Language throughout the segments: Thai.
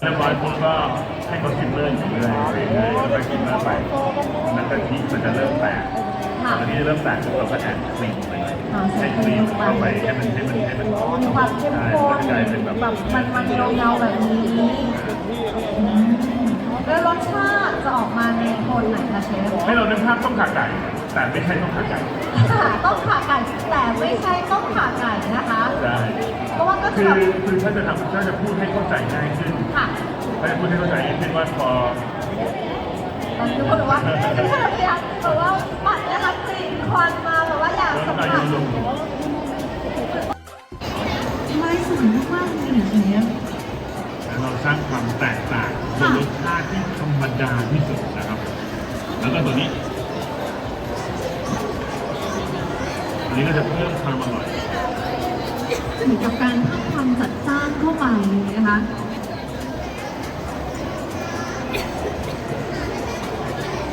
เรียบร้อยปุ๊บก็ให้เขาชิมเลยชิมเลยเรื่อยๆค่อยๆกินแล้วไปน้ำกะทิมันจะเริ่มแตกค่ะตอนนี้เริ่มแตกปุ๊บเราก็แอดครีมไปอ๋อใส่ใส่ครีมเข้าไปให้มันให้มันให้มันมีความเข้มใช่ข้มันนจะกลายเป็นแบบแบบมันมันเงาเงาๆแบบนี้อืมแล้วรสชาติจะออกมาในโทนไหนคะเชฟให้เรานึกภาพต้มขาไก่แต่ไม่ใช่ต้มขาไก่ค่ะต้มขาไก่แต่ไม่ใช่ต้มขาไก่นะคะ คือแบบคือถ้าจะทำถ้าจะพูดให้เข้าใจง่ายขึ้นค่ะถ้าจะพูดให้เข้าใจง่ายขึ้นว่าพอตอนนี้ทุกคนบอกว่าไม่ใช่แบบนี้แบบว่าปัดนะคะกลิ่นควันมาแบบว่าอยากสัมผัสไม่สวยมากๆเลยเชฟแล้วเราสร้างความแตกต่างในรสชาติที่ธรรมดาที่สุดนะครับ แล้วก็ตัวนี้อันนี้ก็จะเพิ่มความอร่อย เหมือนกับการเพิ่มความจัดจ้านเข้าไปนะคะ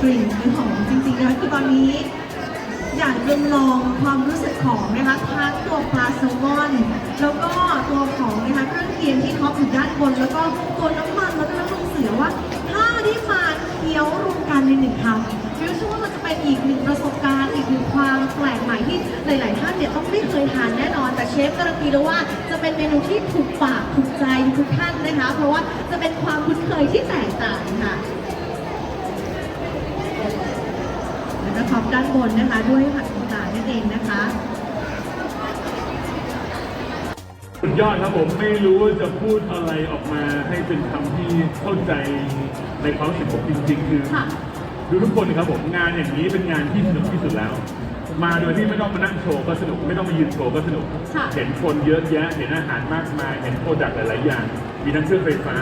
กลิ่นคือหอมจริงๆนะคะคือตอนนี้ อยากจะลองความรู้สึกของนะคะทั้งตัวปลาแซลมอน แล้วก็ตัวของนะคะเครื่องเคียงที่ท็อปอยู่ด้านบน แล้วก็ตัวน้ำมันแล้วก็น้ำมันเสือว่า ถ้าได้มาเคี้ยวรวมกันในหนึ่งคำฟิวเชื่อว่ามันจะเป็นอีกหนึ่งประสบการณ์อีกหนึ่งความ หม่ที่หลาย ๆ ท่านเนี่ยต้องไม่เคยทานแน่นอน แต่เชฟการันตีแล้วว่าจะเป็นเมนูที่ถูกปากถูกใจทุกท่านนะคะ เพราะว่าจะเป็นความคุ้นเคยที่แตกต่างค่ะแล้วก็ท็อปด้านบนนะคะด้วยผักต่างๆนั่นเองนะคะสุดยอดครับผมไม่รู้ว่าจะพูดอะไรออกมาให้เป็นคำที่เข้าใจในความรู้สึกผมจริง ๆ คือค่ะดูทุกคนครับผมงานอย่างนี้เป็นงานที่สนุกที่สุดแล้ว มาโดยที่ไม่ต้องมานั่งโชว์ก็สนุก ไม่ต้องมายืนโชว์ก็สนุก ค่ะ เห็นคนเยอะแยะ เห็นอาหารมากมาย เห็นโปรดักต์หลาย ๆ อย่าง มีทั้งเครื่องไฟฟ้า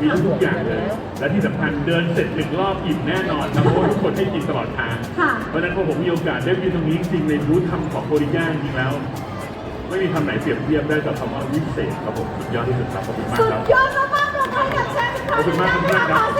มีทุกๆอย่างเลย และที่สำคัญเดินเสร็จหนึ่งรอบอิ่มแน่นอนนะเพราะว่าทุกคนให้กินตลอดทาง ค่ะ เพราะฉะนั้นพอผมมีโอกาสได้ยืนตรงนี้จริงๆในบูธทำของโคริย่าจริงๆแล้ว ไม่มีคำไหนเปรียบเทียบได้กับคำว่าวิเศษครับผมสุดยอดที่สุดครับขอบคุณมากสุดครับ ยอดมากๆเลยค่ะกับเชฟขอบคุณมากครับเพื่อนครับขอเสียง